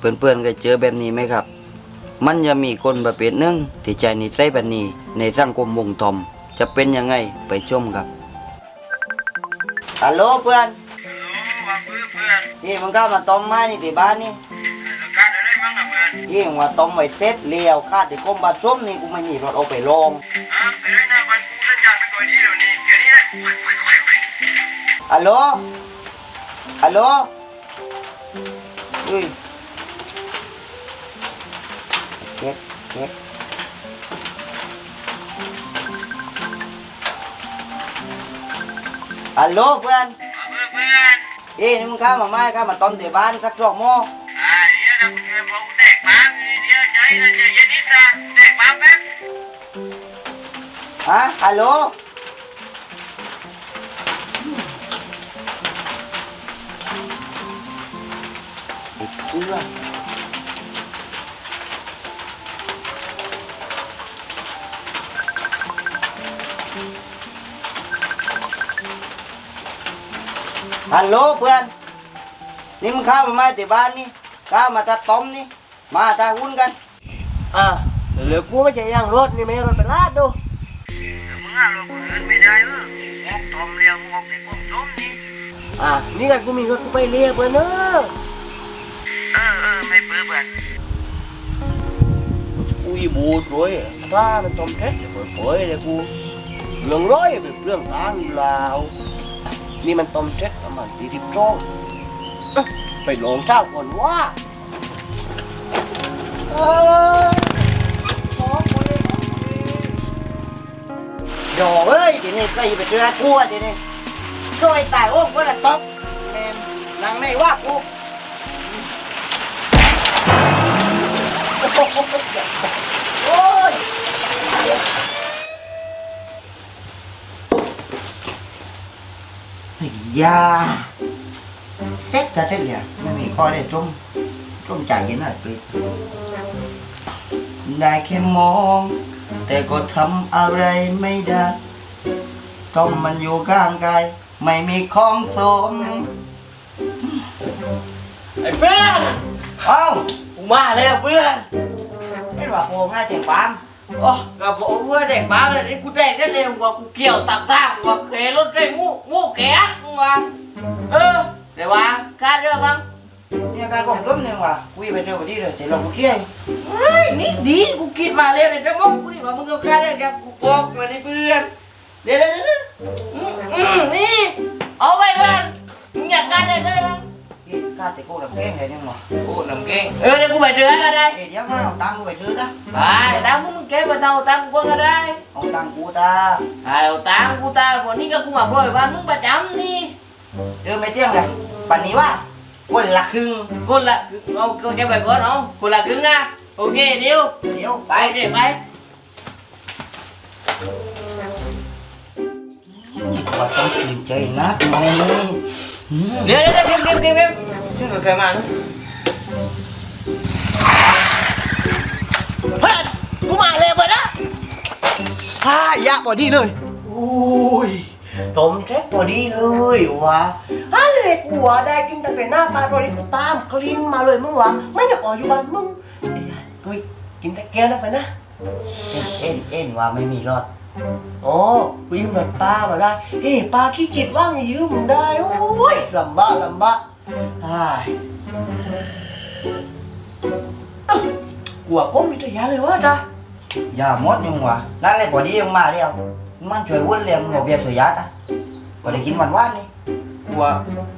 เพื่อนๆเคยเจอแบบนี้ไหมครับ มันจะมีคนประเภทหนึงที่ใจนิสัยแบบนี้ในสังคมวงทอม จะเป็นยังไงไปชมครับฮัลโหลเพื่อนว่าเพื่อนเพื่อนนี่มึงเข้ามาต้มไม้นี่ที่บ้านนี่การอะไรบ้างอะเพื่อนนี่มึงว่าต้มไว้เสร็จเลี้ยวคาดที่กรมบัตรส้มนี่กูไม่มีรถเอาไปลงอะไปได้นะวันกูสัญญาณไม่ก่อยดีเดี๋ยวนี้แค่นี้แหละฮัลโหลฮัลโหลอุ้ย เก็บเก็บฮัลโหลเพื่อนเพื่อนเพื่อนเอ้ยนี่มึงเข้ามาไฮะฮัลโหลไอ้เชื่อฮัลโหลเพื่อน นี่มึงเข้ามาไหมที่บ้านนี่เข้ามาตาต้มนี่ มาตาหุ้นกัน อะเหลือกูไม่ใช่ย่างรถนี่ไม่ให้รถไปลาดดูมึงอะเราคนอื่นไม่ได้เอองอกทอมเรียงงอกในกล้องส้มนี่อะนี่กันกูมีรถกูไปเรียกเพื่อนเนอะเออเออไม่เปื้อเพื่อนกูอีบูดด้วยถ้ามันต้มเท็จเดี๋ยวเผยๆเลยกูเรื่องร้อยเป็นเรื่องทางอยู่แล้ว นี่มันต้มเท็จประมาณสี่สิบโจ้องเอ้ยไปลงเช้าก่อนว่าเอ้ยอคนเอ้ยทีนี้ก็อีไปเจอกูอะทีนี้ช่วยตายโอ้ก็ละตบแมนนางไม่ว่ากูโอ้ยไอ้ ยาเซ็ตกันเซ็ตเนี่ยไม่มีข้อได้จมจมจ่ายเย็นหน่อยปรีได้แค่มอง แต่ก็ทำอะไรไม่ได้ต้มมันอยู่ข้างกายไม่มีของสมไอ้เพื่อนเอ้ากูมาแล้วเพื่อนเห็นว่าโปงให้เสียงปาม โอ้กับผมเพื่อนเด็กบ้าเลยนี่กูแดกได้เร็วกว่ากูเกี่ยวตากตากกว่าเครถได้งูงูแกะมึงวะเออเดี๋ยววะการเรือบ้างเนี่ยการกองต้มเนี่ยว่ะคุยไปเจอพอดีเลยแต่เรากูเคียงเฮ้ยนี่ดีกูคิดมาเร็วเลยจะมองกูนี่ว่ามึงเอาการเรือกับกูบอกมาในเพื่อนเดี๋ยวเดี๋ยวเดี๋ยวอืมอืมนี่ ที่ข้าแต่กูรับแกงเลยเนี่ยมั้งโอ้น้ำเก่งเออเดี๋ยวกูไปเจอกันได้เอ้ยเดี๋ยวมาเอาตังค์กูไปซื้อจ้ะไปตามมึงเก็บไปเอาตังกูก็ได้เอาตังค์กูตาเอาตัง กูตาวันนี้ก็กูมาปล่อยบ้านมึงประจำนี่เดินไปเที่ยงเลยปันนี้ว่าคนละครึ่งคนละเอาคนแกไปก่อนเอาคนละครึ่งนะโอเคเดี๋ยวเดี๋ยวไปไปเดี๋ยวไปว่าต้องตื่นใจนักหน่อยนี่อืมเดี๋ยวเดี๋ยวเดี๋ยวเดี๋ยวเดี๋ยวเดี๋ยวชื่อมันเคยมาเนอะเพื่อนกูมาเลยเพื่อนนะอ่ายะพอดีเลยโอ้ยสมเช็คพอดีเลยวะฮัลโหลกูว่าได้กินตั้งแต่หน้าตาตอนนี้กูตามคลีนมาเลยมึงวะไม่นึกออกอยู่บ้านมึงเอ้ยกูกินตะแกรงนะเพื่อนนะ เอ็นเอ็นเอ็นว่าไม่มีรอดอ๋อกูยืมแบบป้ามาได้เฮ้ยป้าขี้เกียจว่างยืมได้ โอ้ยลำบากลำบากไอ้ายเอ้ากลัวก้มมีตัวยาเลยวะจ้ะอย่าหมดยังวะนั่นเลยพอดียังมาเดียวมันช่วยวุ่นเรียงหมอเบียร์สวยยาตะก็ได้กินวันวานนี่กลัว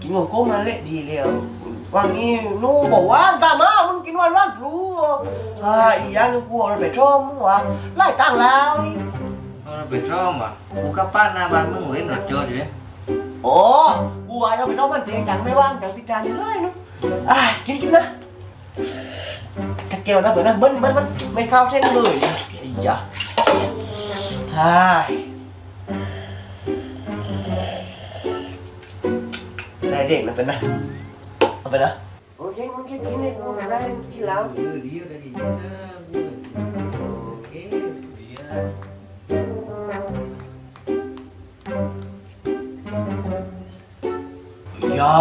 กินของก้มมาเละดีเลยอะว่างี้หนูบอกว่าตามามึงกินวันวันรู้อ่าอีกอย่างหนึงกลัวมันไปชมมึงวะไล่ตังแล้วนี่เราไปชอบอะกูกับป้าหน้าบ้านมึงเห็นรถจอดอยู่เลย โอ้กูว่าจะไปชมมันเตียงจังไม่ว่างจังพิการเลยเนาะอ่ากินกินนะตะเกียวนะเบิร์นะเบิ้ลเบิ้ลเบิ้ลไม่เข้าเส้นเลยนะไอ้ยะใช่ได้เด็กนะเป็นนะเอาไปนะโอเคมึงกินกินให้กูได้กินแล้วเออดีอะไรดีนะโอ อย่า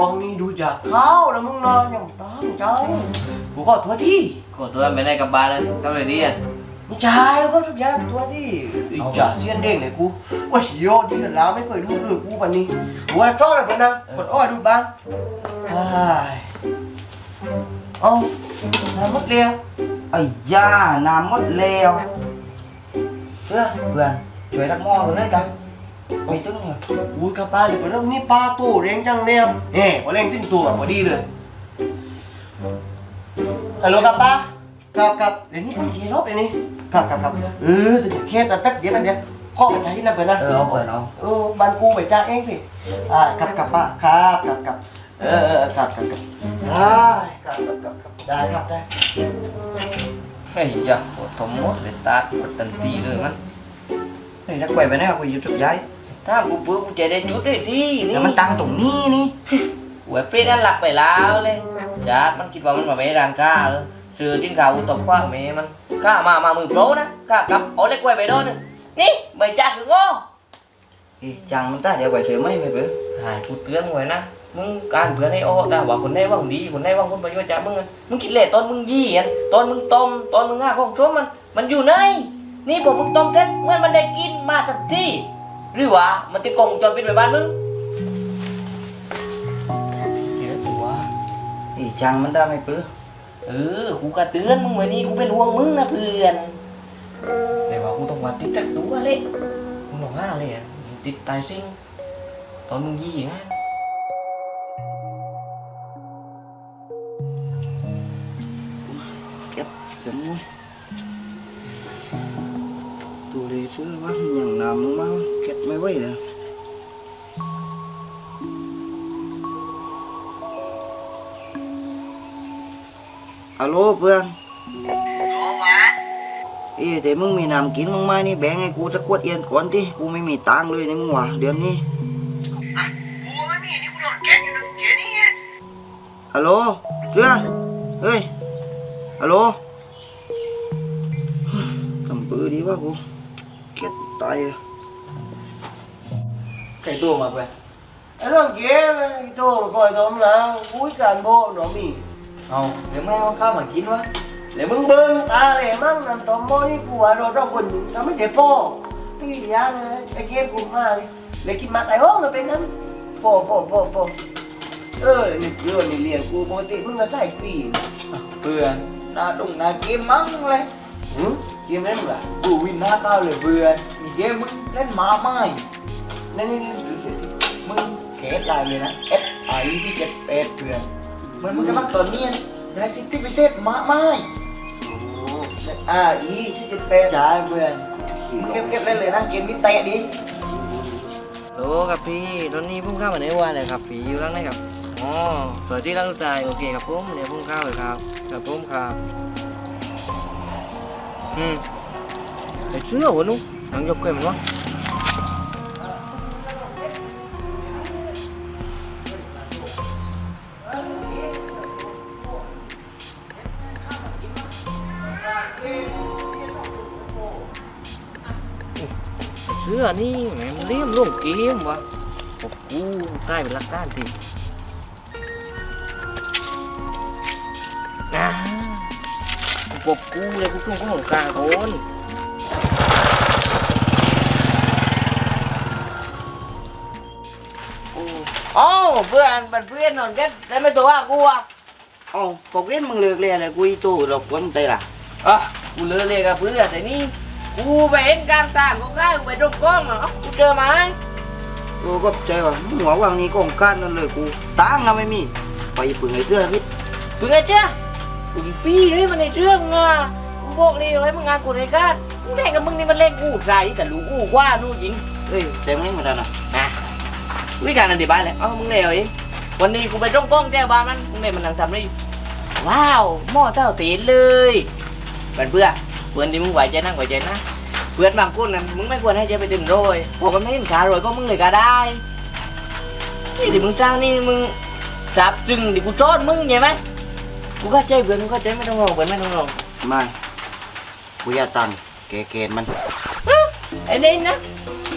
วังนี้ดูจากข้าวนะมึงนอนอย่างตาเจ้ากูขอตัวที่ขอตัวไม่ได้กลับบ้านเลยกลับเลยดีอะไม่ใช่ก็ทุกอย่างตัวที่อีจ่าเสียนเด้งเลยกูว่าชิโยดีกันแล้วไม่เคยดูเลยกูวันนี้กูว่าจ้อเลยคนนะคนอ้อยดูบ้างไอ้เอาน้ำมดเลียไอ้ย่าน้ำหมดแล้วเพื่อนเพื่อนช่วยรักหม้อกันเลยกัน มีตึ้งเนี่ยอุ้ยกระป้าเลยคนนี้ปลาตู้เลี้ยงจังเนี่ยเฮ้พอเลี้ยงติ้งตัวพอดีเลยฮัลโหลครับป้าครับครับเดี๋ยวนี้ต้องขี่รถเดี๋ยวนี้ครับครับครับเออแต่เดี๋ยวเคสนะแป๊บเดียวแป๊บเดียวข้อไปจ่ายที่นั่นไปนะเออเอาเปิดเอาเออบ้านกูไปจ้างเองสิอ่าครับครับป้าครับครับครับเออเออครับครับครับได้ครับครับครับครับได้ครับได้เฮ้ยจ้ะโอ้ทมหมดเลยตาดหมดตันตีเลยมั้งเฮ้ยนักไปไปไหนกูอยู่จุดย้าย ถ้ากูปื้อกูจะได้จุดได้ที่นี่เดี๋ยวมันตั้งตรงนี้นี่หวยเปรี้ยนั่นหลักไปแล้วเลยจ้ามันคิดว่ามันมาไม่ร้านค้าเออซื้อจิ้นขาวอุตบคว้าเมมันข้ามามามือโปรนะข้ากลับเอาเล็กไว้ไปโดนนี่ใบจ้าคือโง่เฮ้ยจังมันตาเดี๋ยวไปเสือไม่ไปเบื่อหายกูเตือนมึงไว้นะมึงการเพื่อนให้โอ้แต่ว่าคนได้หวังดีคนได้หวังผลประโยชน์จากมึงอะมึงคิดเละตอนมึงยี่อันตอนมึงต้มตอนมึงง่าของชั่วมันมันอยู่ไหนนี่ผมมึงต้มเสร็จเมื่อมันได้กินมาทันที หรือว่ามันติดกล้องวงจรปิดไว้บ้านมึงเดี๋ยวตัวเฮ้ยจังมันได้ไม่เบื่อเออกูกระเตือนมึงไว้นี่กูเป็นห่วงมึงนะเพื่อนแต่ว่ากูต้องมาติดจักตัวเลยมึงต้องห้าเลยอะมึงติดตายซิงตอนมึงยี่นะเก็บจังเลยตัวเลยเสื้อวะอย่างน้ำลงมาเก็บ ไม่ไหวเลยฮัลโหลเพื่อนโอ้มาเอ้แต่มึงมีน้ำกินมึงไหมานี่แบ่งให้กูสักขวดเย็นก่อนที่กูไม่มีตังค์เลยในมึงวะเดือนนี้อะกูไม่มีนี่กูโดนแกะอยู่นะเจนี่ไงฮัลโหลเพื่อนเฮ้ยฮัลโหลทำปืนดีวะกูเก็บตาย อะใครตัวมาเพื่อนไอ้เรื่องเก๋เลยไอ้ตัวมันปล่อยตัวมันแล้วอุ้ยการโบหนอมีเอาเดี๋ยวไม่เอาข้าวมากินวะเดี๋ยวมึงเบิ้งตาเลยมั่งน้ำตอมโบนี่กูว่าโดนเราคนหนึ่งทำไม่เจ็บโป้ที่ยาเลยไอ้เกมกูมาเลยเลยกินมาแต่ห้องมันเป็นนั้นโป้โป้โป้โป้เออนี่เรื่องนี่เรียนกูปกติมึงจะใส่ปีนเพื่อนนาดุงนาเกมมั้งเลยหืมเกมนั้นเหรอกูวินหน้าเก้าเลยเพื่อนมีเกมมึงเล่นหมาไม่ นั่นนี่นี่ดูสิมึงเกสลน์เลยนะ F I ที่เจ็ดแปดเพื่อนมันมึงจะมาตอนนี้ได้สิทธิพิเศษมากไม่โอ้อ่าอีที่จะเป็นใช่เพื่อนมึงเก็บเก็บเล่นเลยนะเกมนี้เตะดิโลครับพี่ตอนนี้พุ่งเข้ามาในวันเลยครับพี่อยู่ร้านไหนครับอ๋อสวัสดีร้านลูกชายโอเคครับผมเดี๋ยวพุ่งเข้าเลยครับครับผมครับอืมไอ้เชื่อวะนุ๊กยังยกเกินมั้ง วะไอ้เชื่อนี่แหมมันเลี่ยมล่วงเกมวะโอ้กูใกล้เป็นลักด้านสินะกูปกกูเลยกูช่วงกูของกลางคนโอ้เพื่อนเป็นเพื่อนนอนกันได้ไม่ตัวกูอะเอ้าพอเล่นมึงเลิกเล่นเลยกูอีตู้หลบคนเตะล่ะอะกูเลิกเลยกับเพื่อนแต่นี่ กูไปเห็นกลางทางกูใกล้กูไปรบกล้องอะเอ้ากูเจอไหมกูก็ใจว่าหัววางนี้กองการนั่นเลยกูตังค์อะไม่มี ไปปึงไอ้เสื้อพิษเพื่อนเจ้ากูปีนี่มันในเรื่องอะกูบอกเลยให้มึงงานกูในการกูเล่นกับมึงนี่มันเล่นกูใส่แต่รู้กูกว่านู่นยิงเฮ้ยแต่ไม่มาดันอะนะวิการอธิบายเลยเอ้ามึงเร็วเองวันนี้กูไปร่องกล้องแก้วบ้านมันมึงเนี่ยมันนั่งทำได้ว้าวหม้อเท่าตีนเลยเพื่อนเพื่อนเพื่อนที่มึงไหวใจนั่งไหวใจนะเพื่อนบางคนนั้นมึงไม่ควรให้ใจไปถึงโรยพวกมันไม่เห็นขาโรยก็มึงเลยก็ได้นี่ที่มึงจ้างนี่มึงจับจึงดิกูโจอดมึงใช่ไหมกูเข้าใจเพื่อนกูเข้าใจไม่ต้องรองเพื่อนไม่ต้องรองไม่กูอยากตังค์แกเกณฑ์มันไอ้นี่นะ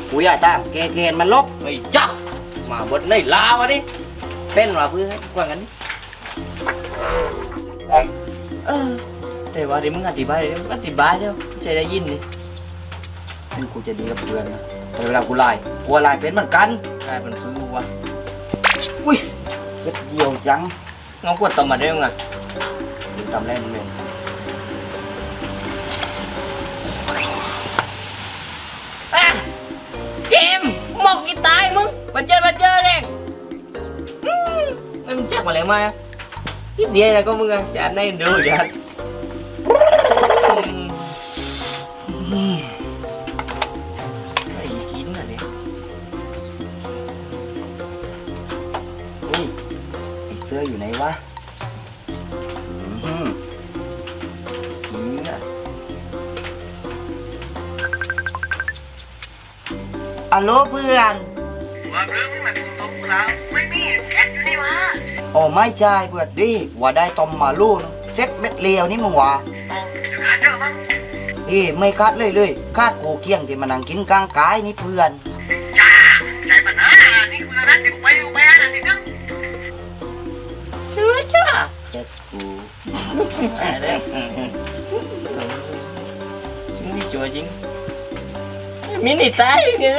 กูอยากตังค์แกเกณฑ์มันลบไอ้จ้ามาบนในลาวะดิเป็นว่าเพื่อนกว่ากันดิเออ แต่ว่าเดี๋ยวมึงอธิบายเดี๋ยวมึงอธิบายเดี๋ยวใจได้ยินนี่เป็นกูจะดีกับเพื่อนนะแต่เวลากูไล่กลัวไล่เป็นเหมือนกันกลายเป็นคือวะอุ้ยเจ็บเดียวจังงอกวดต่อมาได้ยังไงมึงทำอะไรมึงเลยอะเกมหมอกกี่ตายมึงมาเจอมาเจอเองอืมไม่มึงจักมาเลยมาที่เดียวนะก็มึงอะจะได้ดูอย่า ไอ้กินอะเนี่ยอุ้ยไอ้เสื้ออยู่ไหนวะอืมเนี่ยอัลโหลเพื่อนว่าเรื่องมันตกแล้วไม่มีแค่อยู่นี่วะโอ้ไม่ใช่เพื่อนดิว่าได้ตอมมาลูกเซ็ตเม็ดเลียวนี่มึงวะ เอ้ไม่คาดเลยเลยคาดโกเคียงที่มานั่งกินกลางกายนี่เพื่อนจ้าใจปัญหานี่คือนัดเดี๋ยวไปเดี๋ยวไปนะทีนึงเชื่อจ้าเจ็ดกูอะไรนี่จัวจริงมินิตายเนี่ย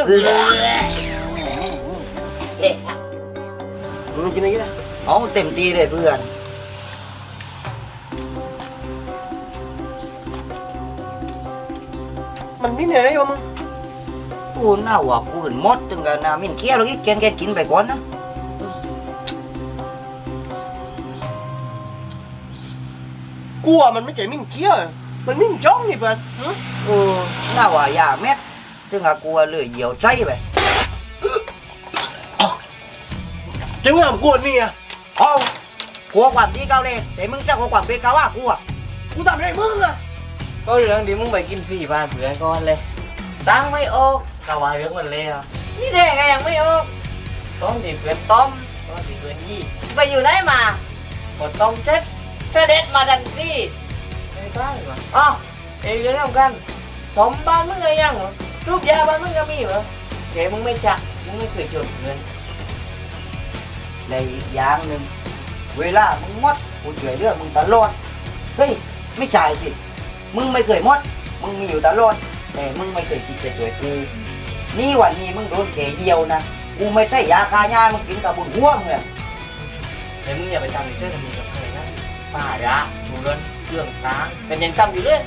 มึงกินอะไรกันนะเอาเต็มที่เลยเพื่อน มันไม่เหนื่อยวะมึงกูน่าว่ากูเห็นมดถึงกับนามินเคี้ยวแล้วก็แกนแกนกินไปก่อนนะกลัวมันไม่ใจมิ่งเกี้ยวมันมิ่งจ้องนี่เพื่อนหึเออน่าว่ายาเม็ดถึงกับกูเลยเหี่ยวใจไปจะเงื่อมกวนนี่อะเอากลัวความดีเก่าเลยแต่มึงจะกลัวความเป็นเก่าว่ากูอะกูทำอะไรมึงอะ ก็เรื่องที่มึงไปกินฟรีบ้านเพื่อนก่อนเลย ตั้งไม่ออกกะว่าเรื่องมันเลยอะนี่แดงไงยังไม่ออกต้มที่เพื่อนต้มต้มที่เพื่อนยี่ไปอยู่ไหนมาหมดต้มเจ็ดเสด็จมาดันที่ไม่ได้หรออ๋อเองเรื่องกันสมบ้านมึงก็ยังเหรอรูปยาบ้านมึงก็มีเหรอแกมึงไม่จักมึงไม่เคยจดเงินและอีกอย่างหนึ่งเวลามึงมดกูช่วยเรื่องมึงตลอดเฮ้ยไม่ใช่สิ มึงไม่เคยมด มึงมีอยู่ตลอดแต่มึงไม่เคยคิดจะช่วยกูนี่วันนี้มึงโดนเขยเดียวนะกูไม่ใช่ยาคายามึงกินกับบุญห่วงเลยแต่มึงอย่าไปทำในเชื่อทำมีกับใครนะป่าดะดูเรื่องเครื่องตางเป็นยังจำอยู่เลย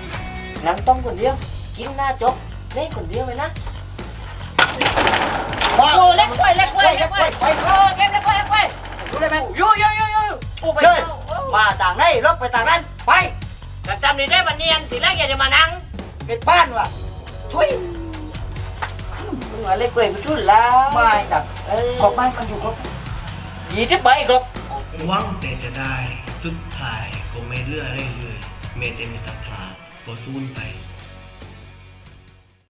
นั่งต้มคนเดียวกินหน้าจบเล่นคนเดียวไปนะโอ้เล็กไว้เล็กไว้เล็กไว้โอ้เก็บเล็กไว้เล็กไว้รู้ได้ไหมยูยูยูยูโอ้ไปเชิญมาต่างไหนรถไปต่างนั้นไปแต่ จำดีได้วันเนียนทีแรกอยากจะมานั่งเป็นบ้านว่ะช่วยมึงมาเล็กไว้กูชุนแล้วไม่จับเออขอบบ้านกันอยู่ครบยี่สิบใบครบหวังแต่จะได้ สุดท้ายก็ไม่เลือเรื่อยๆเมเตมิตาพลาก็สูญไป